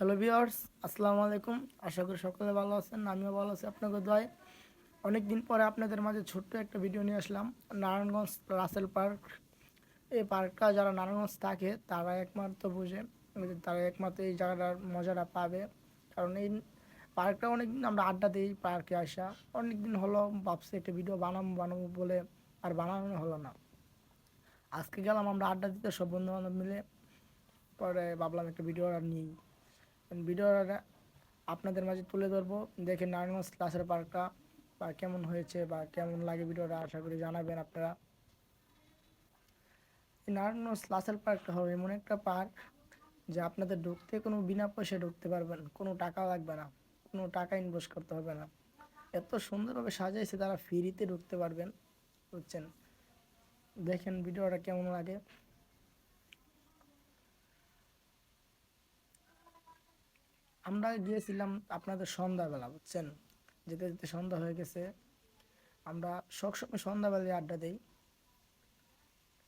Hello viewers আসসালামু আলাইকুম। আশা করি সকলে ভালো আছেন, আমিও ভালো আছি আপনাকে দয় অনেক দিন পরে আপনাদের মাঝে ছোট্ট একটা ভিডিও নিয়ে আসলাম, নারায়ণগঞ্জ রাসেল পার্ক। এই পার্কটা যারা নারায়ণগঞ্জ থাকে, তারা একমাত্র বুঝে, তারা একমাত্র এই জায়গাটার মজাটা পাবে। কারণ এই পার্কটা অনেক দিন আমরা আড্ডা দিই, পার্কে আসা। অনেক দিন হলো, ভাবছি একটা ভিডিও বানাবো বানাবো বলে আর বানানো হলো না। আজকে গেলাম আমরা আড্ডা দিতে, সব বন্ধু বান্ধব মিলে। পরে ভাবলাম একটা ভিডিও আর নিই। ভিডিওটা আপনাদের মাঝে তুলে ধরবো। দেখে নারায়ণগঞ্জ ক্লাসের পার্কটা, বা কেমন হয়েছে, বা কেমন লাগে ভিডিওটা, আশা করি জানাবেন আপনারা। নারায়ণগঞ্জ ক্লাসের পার্কটা হবে এমন একটা পার্ক, যে আপনাদের ঢুকতে কোনো বিনা পয়সায় ঢুকতে পারবেন কোনো টাকা লাগবে না, কোনো টাকা ইনভেস্ট করতে হবে না। এত সুন্দরভাবে সাজাইছে তারা ফ্রিতে ঢুকতে পারবেন, বুঝছেন? দেখেন ভিডিওটা কেমন লাগে। আমরা গিয়েছিলাম আপনাদের সন্ধ্যাবেলা, বুঝছেন? যেতে যেতে সন্ধ্যা হয়ে গেছে। আমরা সবসময় সন্ধ্যাবেলায় আড্ডা দেই।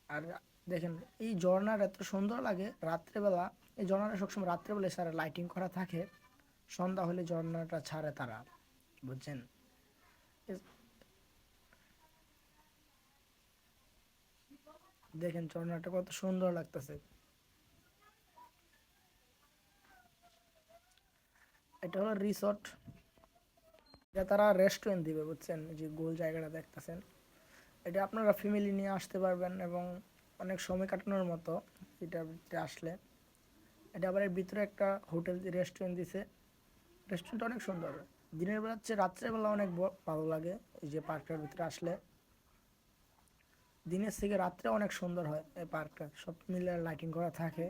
আর দেখেন, এই ঝর্ণার এত সুন্দর লাগে, রাত্রেবেলা, এই ঝর্ণাটা সবসময় রাত্রেবেলায় সারা লাইটিং করা থাকে। সন্ধ্যা হলে ঝর্ণাটা ছাড়ে তারা, বুঝছেন? দেখেন ঝর্ণাটা কত সুন্দর লাগতেছে। এটা হলো রিসর্ট এটা তারা রেস্টুরেন্ট দিবে, বুঝছেন? যে গোল জায়গাটা দেখতেছেন। এটা আপনারা ফ্যামিলি নিয়ে আসতে পারবেন এবং অনেক সময় কাটানোর মতো এটা আসলে। এটা আবার এর ভিতরে একটা হোটেল রেস্টুরেন্ট দিছে। রেস্টুরেন্টটা অনেক সুন্দর। দিনের বেলা হচ্ছে রাত্রেবেলা অনেক ভালো লাগে এই যে পার্কটার ভিতরে আসলে। দিনের থেকে রাত্রে অনেক সুন্দর হয় এই পার্কটা সব মিলে লাইটিং করা থাকে।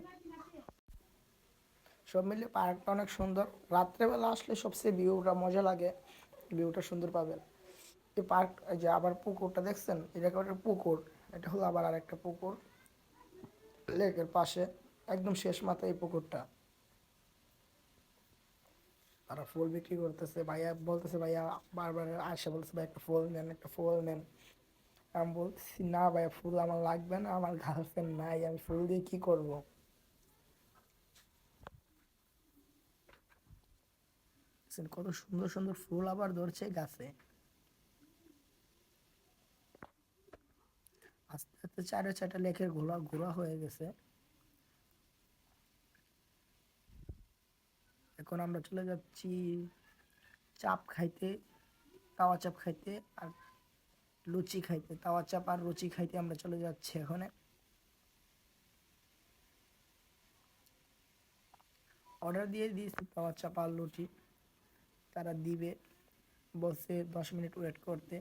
সব মিলে পার্কটা অনেক সুন্দর। রাত্রেবেলা আসলে সবচেয়ে ভিউটা মজা লাগে, ভিউটা সুন্দর পাবেন। এই পার্ক যে আবার পুকুরটা দেখছেন? এটা একটা পুকুর, এটা হলো আবার আর একটা পুকুর। লেকের পাশে, একদম শেষ মাথায় এই পুকুরটা। তারা ফুল বিক্রি করতেছে, ভাইয়া বলতেছে, ভাইয়া বারবার আসে, বলতেছে ভাই একটা ফুল নেন, একটা ফুল নেন। আমি বলতেছি, না ভাইয়া, ফুল আমার লাগবে না, আমার গার্লফ্রেন্ড নাই, আমি ফুল দিয়ে কী করব? দেখছেন কত সুন্দর সুন্দর ফুল আবার ধরছে গাছে। আস্তে আস্তে চারে চারটা লেকের ঘোলা ঘোরা হয়ে গেছে। এখন আমরা চলে যাচ্ছি চাপ খাইতে, তাওয়া চাপ খাইতে আর লুচি খাইতে। তাওয়া চাপ আর লুচি খাইতে আমরা চলে যাচ্ছি এখানে। অর্ডার দিয়ে দিয়েছি তাওয়া চাপ আর লুচি। তারা দিবে, বলছে দশ মিনিট ওয়েট করতে।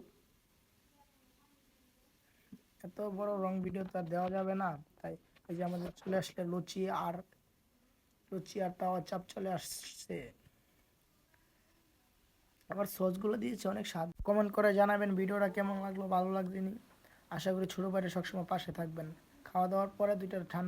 এত বড় রং ভিডিও তো আর দেওয়া যাবে না। তাই এই যে আমাদের চলে আসলে লুচি আর লুচি আর তাওয়া চাপ চলে আসছে। আবার সসগুলো দিয়েছে, অনেক স্বাদ। কমেন্ট করে জানাবেন ভিডিওটা কেমন লাগল, ভালো লাগছেনি আশা করি ছোটো বাইরে সবসময় পাশে থাকবেন। খাওয়া দাওয়ার পরে দুইটা ঠান্ডা